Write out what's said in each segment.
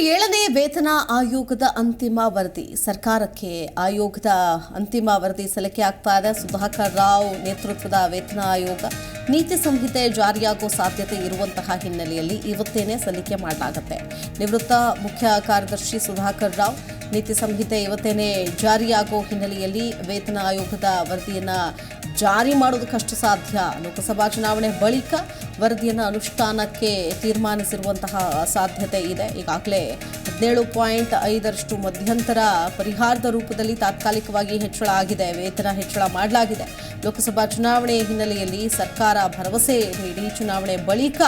ಏಳನೇ ವೇತನ ಆಯೋಗದ ಅಂತಿಮ ವರದಿ. ಸರ್ಕಾರಕ್ಕೆ ಆಯೋಗದ ಅಂತಿಮ ವರದಿ ಸಲ್ಲಿಕೆ ಆಗ್ತಾ ಇದೆ. ಸುಧಾಕರ್ ರಾವ್ ನೇತೃತ್ವದ ವೇತನ ಆಯೋಗ ನೀತಿ ಸಂಹಿತೆ ಜಾರಿಯಾಗೋ ಸಾಧ್ಯತೆ ಇರುವಂತಹ ಹಿನ್ನೆಲೆಯಲ್ಲಿ ಇವತ್ತೇನೆ ಸಲ್ಲಿಕೆ ಮಾಡಲಾಗುತ್ತೆ. ನಿವೃತ್ತ ಮುಖ್ಯ ಕಾರ್ಯದರ್ಶಿ ಸುಧಾಕರ್ ರಾವ್ ನೀತಿ ಸಂಹಿತೆ ಇವತ್ತೇನೆ ಜಾರಿಯಾಗೋ ಹಿನ್ನೆಲೆಯಲ್ಲಿ ವೇತನ ಆಯೋಗದ ವರದಿಯನ್ನ ಜಾರಿ ಮಾಡೋದಕ್ಕಷ್ಟು ಸಾಧ್ಯ. ಲೋಕಸಭಾ ಚುನಾವಣೆ ಬಳಿಕ ವರದಿಯನ್ನು ಅನುಷ್ಠಾನಕ್ಕೆ ತೀರ್ಮಾನಿಸಿರುವಂತಹ ಸಾಧ್ಯತೆ ಇದೆ. ಈಗಾಗಲೇ ಹದಿನೇಳು ಪಾಯಿಂಟ್ ಐದರಷ್ಟು ಮಧ್ಯಂತರ ಪರಿಹಾರದ ರೂಪದಲ್ಲಿ ತಾತ್ಕಾಲಿಕವಾಗಿ ಹೆಚ್ಚಳ ಆಗಿದೆ. ವೇತನ ಹೆಚ್ಚಳ ಮಾಡಲಾಗಿದೆ. ಲೋಕಸಭಾ ಚುನಾವಣೆ ಹಿನ್ನೆಲೆಯಲ್ಲಿ ಸರ್ಕಾರ ಭರವಸೆ ನೀಡಿ ಚುನಾವಣೆ ಬಳಿಕ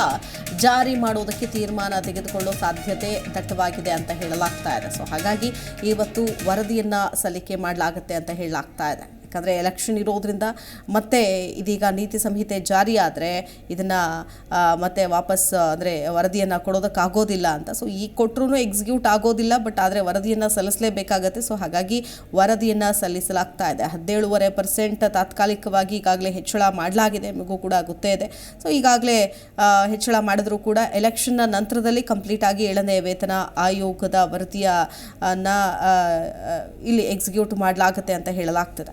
ಜಾರಿ ಮಾಡುವುದಕ್ಕೆ ತೀರ್ಮಾನ ತೆಗೆದುಕೊಳ್ಳೋ ಸಾಧ್ಯತೆ ದಟ್ಟವಾಗಿದೆ ಅಂತ ಹೇಳಲಾಗ್ತಾ ಇದೆ. ಸೊ, ಹಾಗಾಗಿ ಇವತ್ತು ವರದಿಯನ್ನು ಸಲ್ಲಿಕೆ ಮಾಡಲಾಗುತ್ತೆ ಅಂತ ಹೇಳಲಾಗ್ತಾ ಇದೆ. ಯಾಕಂದರೆ ಎಲೆಕ್ಷನ್ ಇರೋದ್ರಿಂದ ಮತ್ತೆ ಇದೀಗ ನೀತಿ ಸಂಹಿತೆ ಜಾರಿಯಾದರೆ ಇದನ್ನು ಮತ್ತೆ ವಾಪಸ್ ಅಂದರೆ ವರದಿಯನ್ನು ಕೊಡೋದಕ್ಕಾಗೋದಿಲ್ಲ ಅಂತ. ಸೊ ಈಗ ಕೊಟ್ಟರು ಎಕ್ಸಿಕ್ಯೂಟ್ ಆಗೋದಿಲ್ಲ ಬಟ್ ಆದರೆ ವರದಿಯನ್ನು ಸಲ್ಲಿಸಲೇಬೇಕಾಗತ್ತೆ. ಸೊ ಹಾಗಾಗಿ ವರದಿಯನ್ನು ಸಲ್ಲಿಸಲಾಗ್ತಾ ಇದೆ. ಹದಿನೇಳುವರೆ ಪರ್ಸೆಂಟ್ ತಾತ್ಕಾಲಿಕವಾಗಿ ಈಗಾಗಲೇ ಹೆಚ್ಚಳ ಮಾಡಲಾಗಿದೆ. ನಿಮಗೂ ಕೂಡ ಗೊತ್ತೇ ಇದೆ. ಸೊ ಈಗಾಗಲೇ ಹೆಚ್ಚಳ ಮಾಡಿದ್ರೂ ಕೂಡ ಎಲೆಕ್ಷನ್ನ ನಂತರದಲ್ಲಿ ಕಂಪ್ಲೀಟ್ ಆಗಿ ಏಳನೇ ವೇತನ ಆಯೋಗದ ವರದಿಯ ಅನ್ನ ಆ, ಆ, ಇಲ್ಲಿ ಎಕ್ಸಿಕ್ಯೂಟ್ ಮಾಡಲಾಗುತ್ತೆ ಅಂತ ಹೇಳಲಾಗ್ತದೆ.